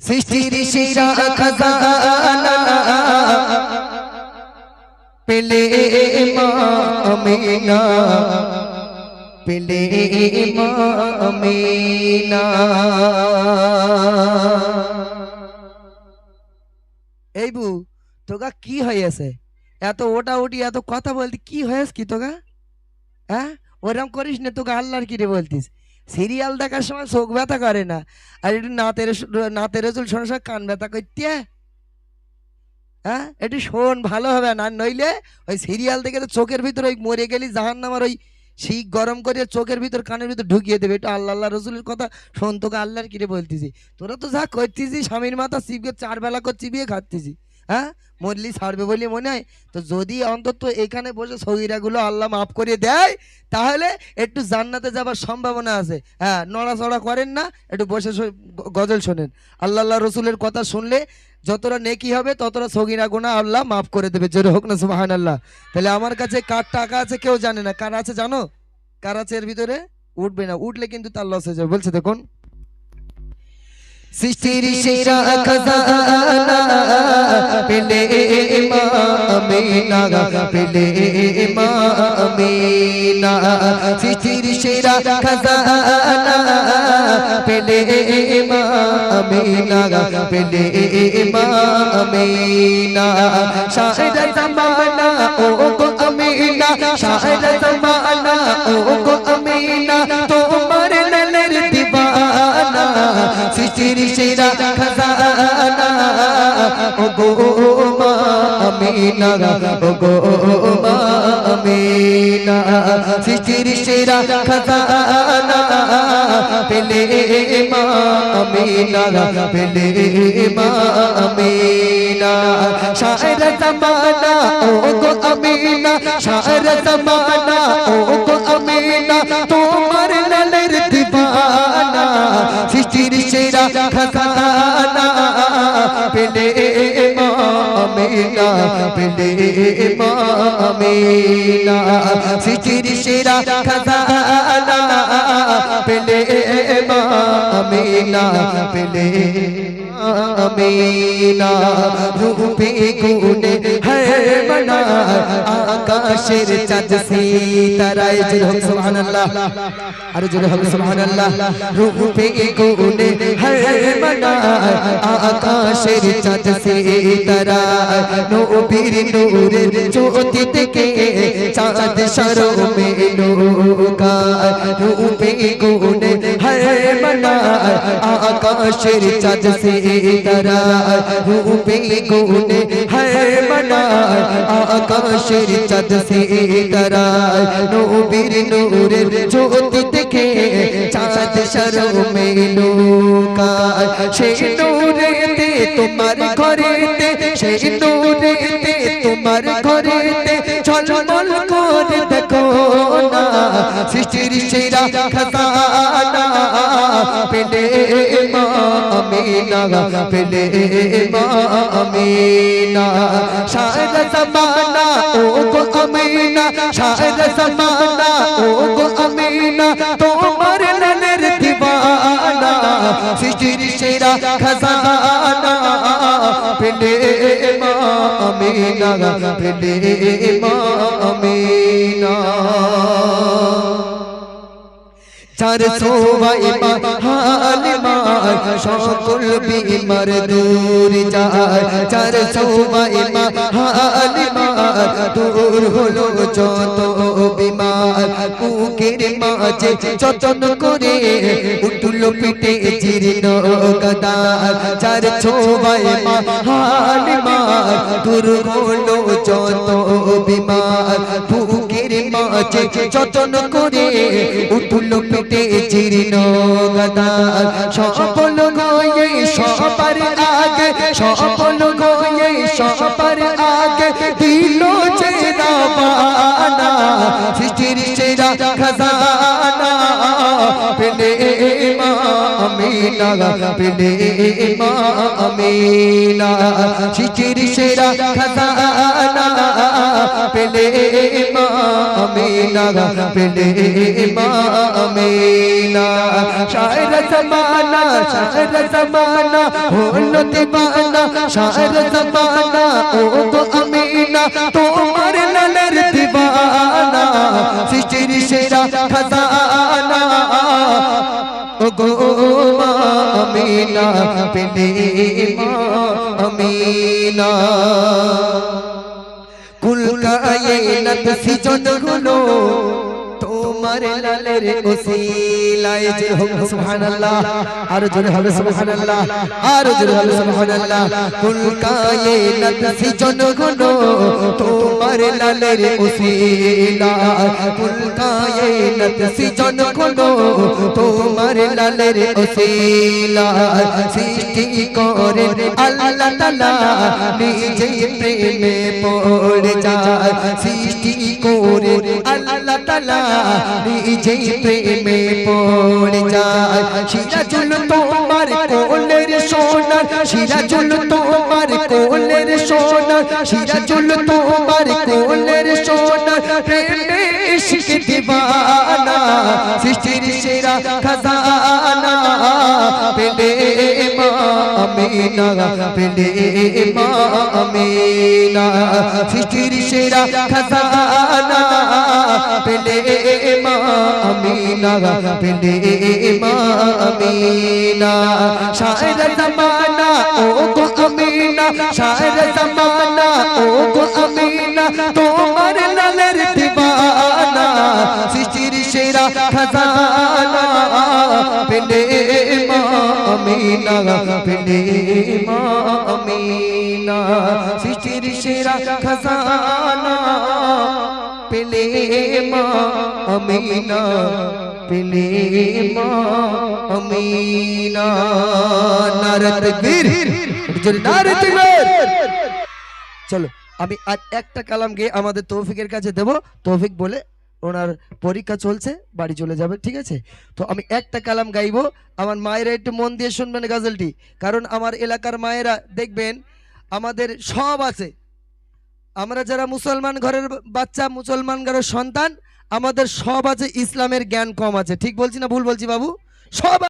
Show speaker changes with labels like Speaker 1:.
Speaker 1: সৃষ্টির সেরা খাজানা পেলে মা পেলে মা এই বু তোগা কি হয়েছে এত ওটা ওটি এত কথা বলতে কি হয়েছে কি তোগা? হ্যাঁ? ওরকম করিস না তোকে আল্লাহর কি রে বলতিস? সিরিয়াল দেখার সময় চোখ ব্যথা করে না। আর একটু নাতের নাতের রসুল শোনার সময় কান ব্যথা করতে? হ্যাঁ? একটু শোন, ভালো হবে না। নইলে ওই সিরিয়াল দেখে তো চোখের ভিতর ওই মরে গেলি জাহান নামার ওই শিখ গরম করে চোখের ভিতর, কানের ভিতর ঢুকিয়ে দেবে। একটু আল্লাহ আল্লাহ রসুলের কথা শোন, তোকে আল্লাহর কিরে বলতেছি? তোরা তো যা করতেছি স্বামীর মাথা শিবকে চার বেলা করে চিবিয়ে খাচ্ছিস। হ্যাঁ? মরলি ছাড়বে বলে মনে হয়। তো যদি অন্তত এখানে বসে সগিরাগুলো আল্লাহ মাফ করে দেয়, তাহলে একটু জান্নাতে যাবার সম্ভাবনা আছে। হ্যাঁ নড়াচড়া করেন না, একটু বসে গজল শোনেন। আল্লাহ আল্লাহ রসুলের কথা শুনলে যতটা নেকি হবে, ততটা সগিরা গোনা আল্লাহ মাফ করে দেবে। জোরে হোক না সুবাহান আল্লাহ তাহলে আমার কাছে কার টাকা আছে কেউ জানে না। কার আছে জানো? কার আছে এর ভিতরে? উঠবে না। উঠলে কিন্তু তার লস হয়ে যাবে। বলছে দেখুন সৃষ্টির সেরা খাজানা পেলে মা আমিনা পেলে মা আমিনা সৃষ্টির সেরা খাজানা পেলে মা আমিনা পেলে মা আমিনা শাহেদ জামানা ও গো আমিনা শাহেদ জামানা ও গো খাজানা গো মা আমিনা গো মা আমিনা সৃষ্টির সেরা খাজানা পেলে মা আমিনা পেলে মা আমিনা শায়ের জামানা ও গো আমিনা শায়ের জামানা ও আমিনা পেলে মা আমিনা সৃষ্টির সেরা খাজানা পেলে মা পেলে আমিনা রূপে গুণে আকাশের চাঁদ সিতারায় জয় হোক সুবহানাল্লাহ। আর জয় হোক সুবহানাল্লাহ। রূপে গুণে হর বনা আকাশের চাঁদ সিতারায় নবীর নূরের জ্যোতি থেকে চাঁদ সরমে লোকায় আকাশের চাঁদ সিতারায় রূপে গুণে হর বনা আকাশের চাঁদ সিতারায় নবীর নূরের জ্যোতি থেকে চাঁদ সরমে লোকায় সেই নূরেতে তোমার ঘরেতে সেই নূরেতে তোমার ঘরেতে ঝলমল করে দেখো না সৃষ্টির সেরা খাজানা পেলে মা আমিনা পেলে মা আমিনা সারা জমানা, ও গো আমিনা সারা জমানা, ও গো আমিনা তোমার লালের দিবানা সৃষ্টির সেরা খাজানা। পেলে মা আমিনা পেলে আমিনা চার সোবাই মা হালিমা সকল বিমার দূর যায়। চার সোবাই দূর হলো যত বিমার। বুকের মাঝে যতন করে উঠল পিঠে জীর্ণ গদার চার ছোবাই মা হালিমা দূর হলো যত বিমার। মাঝে যতন করে উঠল পেটে চিরিন গদার সফল নয় সবার আগে, সফল নয় সবার আগে দিল চেরা সৃষ্টির সেরা খজানা। পেলে মা আমিনা পেলে মা আমিনা চিচির সেরা খাজানা পেলে মা আমিনা পেলে মা আমিনা শায়র জমানা শায়র জমানা, হলো দিবানা। শায়র জমানা, ও গো আমিনা, তোমার লালের দিবানা। সৃষ্টির সেরা খাজানা ও গো মা আমিনা পেলে মা আমিনা। কুল কায়নাত সিজনগুলো তোমার লালের ওসিলায় যে হোক সুবহানাল্লাহ। আর জোরে হবে সুবহানাল্লাহ, আর জোরে হবে সুবহানাল্লাহ। কুল কায়নাত সিজনগুলো তোমার সৃষ্টি করে নিজে প্রেমে পড়ে যায়, সৃষ্টি করে তাআলা নিজে প্রেমে পড়ে যায়। সিরাজুল তোমার কোলের সোনা সিরাজুল তোমার কোলের সোনা সিরাজুল তোমার কোলের সোনা প্রেমে ইশক দিবানা, সৃষ্টির সেরা খাজানা। পেলে আমিনা পেলে আমিনা, সৃষ্টির সেরা খাজানা। পেলে মা আমিনা পেলে মা আমিনা শায়র জমানা, ও গো আমিনা। শায়র জমানা, ও গো আমিনা। তোমার লালের দিবানা, সৃষ্টির সেরা খাজানা। পেলে মা আমিনা পেলে মা আমিনা সৃষ্টির সেরা খাজানা। পেলে মা আমিনা পেলে মা আমিনা নারদ বীর চলো আমি আর একটা কালাম গিয়ে আমাদের তৌফিকের কাছে দেব। তৌফিক বলে ওনার পরীক্ষা চলছে, বাড়ি চলে যাবে, ঠিক আছে? তো আমি একটা কালাম গাইবো। আমার মায়েরা একটু মন দিয়ে শুনবেন গাজলটি। কারণ আমার এলাকার মায়েরা, দেখবেন, আমাদের সব আছে। আমরা যারা মুসলমান ঘরের বাচ্চা, মুসলমান ঘরের সন্তান, আমাদের সব আছে ইসলামের জ্ঞান কম আছে। ঠিক বলছি না ভুল বলছি বাবু? সব